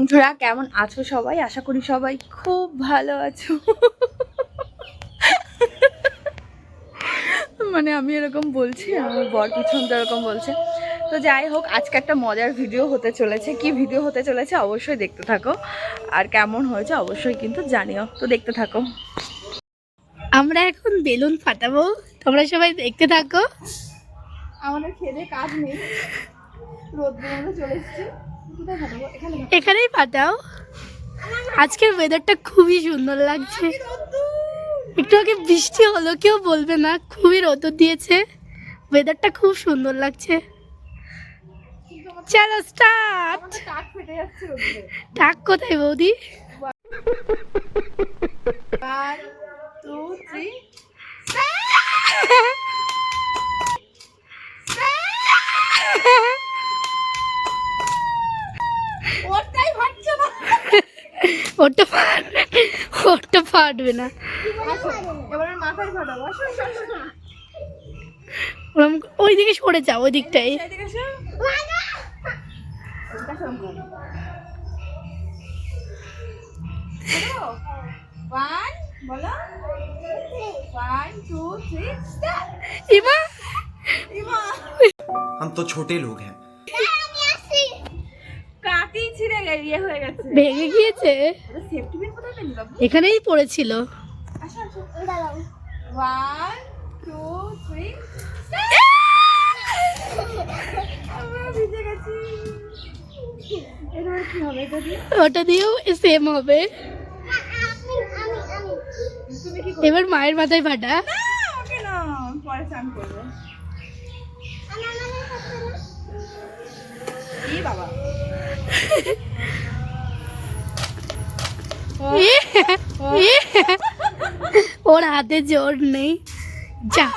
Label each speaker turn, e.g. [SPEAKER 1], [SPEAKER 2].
[SPEAKER 1] বন্ধুরা কেমন আছো সবাই? আশা করি সবাই খুব ভালো আছো। মানে আমি এরকম বলছি আমার বর পিছন তো এরকম বলছে। তো যাই হোক আজকে একটা মজার ভিডিও হতে চলেছে। কি ভিডিও হতে চলেছে অবশ্যই দেখতে থাকো। আর কেমন হয়েছে অবশ্যই কিন্তু জানিও। তো দেখতে থাকো।
[SPEAKER 2] আমরা এখন বেলুন ফাটাবো। তোমরা সবাই দেখতে থাকো।
[SPEAKER 1] আমাদের খেলে কাজ নেই। রোদ্র চলে এসছে।
[SPEAKER 2] এখানেই ফাটাও আজকের ওয়েদারটা খুবই সুন্দর লাগছে। একটু আগে বৃষ্টি হলো কেউ বলবে না খুবই রোদ দিয়েছে। ওয়েদারটা খুব সুন্দর লাগছে। চলো স্টার্ট টাক কোথায় বৌদি
[SPEAKER 1] ওয়ান টু থ্রি ওটাই ফাটছে না
[SPEAKER 2] ওটা ফাটবে ওটা ফাটবে না
[SPEAKER 1] আসো এবারে মাথায় ফাটাবো আসো আসো, আসো।
[SPEAKER 2] ওরম ওই দিকে সরে যাও ওই দিকটাই
[SPEAKER 1] এদিকে আসো। এদিকে আসো অঙ্কন। বলো। One, বলো ওয়ান টু থ্রি স্টার্ট
[SPEAKER 2] ইমা
[SPEAKER 1] ইমা
[SPEAKER 3] हम तो छोटे लोग हैं
[SPEAKER 1] কাটি ছিঁড়ে ইয়ে হয়ে গেছে।
[SPEAKER 2] ভেঙে গিয়েছে?
[SPEAKER 1] ওটা সেফটি পিন কোথায় পেলি বাবু?
[SPEAKER 2] এখানেই পড়েছিল।
[SPEAKER 1] আসো আসো ওয়ান টু থ্রি হবে এটা দিয়ে?
[SPEAKER 2] ওটা দিয়েও সেম হবে।
[SPEAKER 1] তুমি কি করবে
[SPEAKER 2] এবার মায়ের মাথায় ফাটা
[SPEAKER 1] বাবা।
[SPEAKER 2] ওর হাতে জোর নেই যা